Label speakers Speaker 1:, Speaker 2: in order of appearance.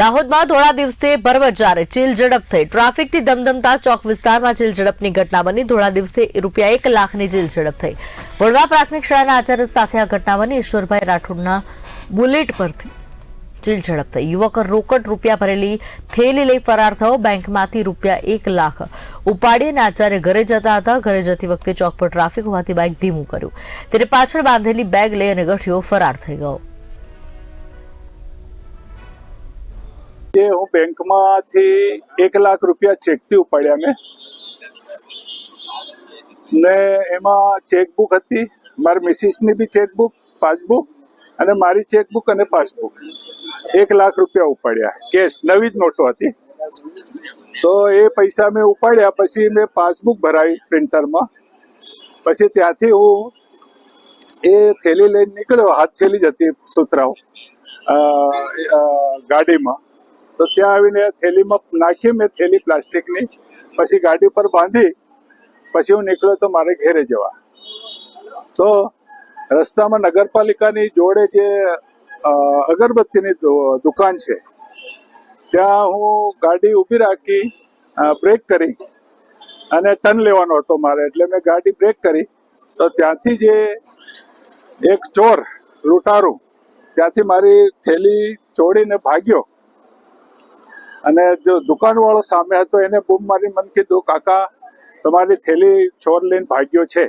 Speaker 1: દાહોદમાં ધોળા દિવસે ભરબજારે ચીલ ઝડપ થઈ. ટ્રાફિકથી ધમધમતા ચોક વિસ્તારમાં ચીલ ઝડપની ઘટના બની. થોડા દિવસે રૂપિયા એક લાખની ચીલ ઝડપ થઈ. વડોદરા પ્રાથમિક શાળાના આચાર્ય સાથે આ ઘટના બની. ઈશ્વરભાઈ રાઠોડના બુલેટ પરથી ચીલ ઝડપ થઈ. યુવક રોકડ રૂપિયા ભરેલી થેલી લઈ ફરાર થયો. બેંકમાંથી રૂપિયા એક લાખ ઉપાડીને આચાર્ય ઘરે જતા હતા. ઘરે જતી વખતે ચોક પર ટ્રાફિક હોવાથી બાઇક ધીમું કર્યું. ત્યારે પાછળ બાંધેલી બેગ લઈ અને ગઠિયો ફરાર થઈ ગયો.
Speaker 2: કે હું બેંકમાંથી એક લાખ રૂપિયા ચેકથી ઉપાડ્યા મેં. ને એમાં ચેકબુક હતી મારી મિસિસની બી ચેકબુક પાસબુક અને મારી ચેકબુક અને પાસબુક એક લાખ રૂપિયા ઉપાડ્યા કેશ નવી જ નોટો હતી. તો એ પૈસા મેં ઉપાડ્યા પછી મેં પાસબુક ભરાવી પ્રિન્ટરમાં પછી ત્યાંથી હું એ થેલી લઈને નીકળ્યો હાથ થેલી જ હતી અ, ગાડીમાં. તો ત્યાં આવીને થેલીમાં નાખી મેં થેલી પ્લાસ્ટિકની, પછી ગાડી પર બાંધી, પછી હું નીકળ્યો તો મારે ઘેરે જવા. તો રસ્તામાં નગરપાલિકાની જોડે જે અગરબત્તીની દુકાન છે, ત્યાં હું ગાડી ઊભી રાખી બ્રેક કરી અને ટર્ન લેવાનો હતો મારે. એટલે મેં ગાડી બ્રેક કરી તો ત્યાંથી જે એક ચોર લૂંટારું, ત્યાંથી મારી થેલી ચોડીને ભાગ્યો. અને જો દુકાનવાળો સામે હતો, એને બૂમ મારી મને કીધું, કાકા, તમારી થેલી ચોર લઈને ભાગ્યો છે.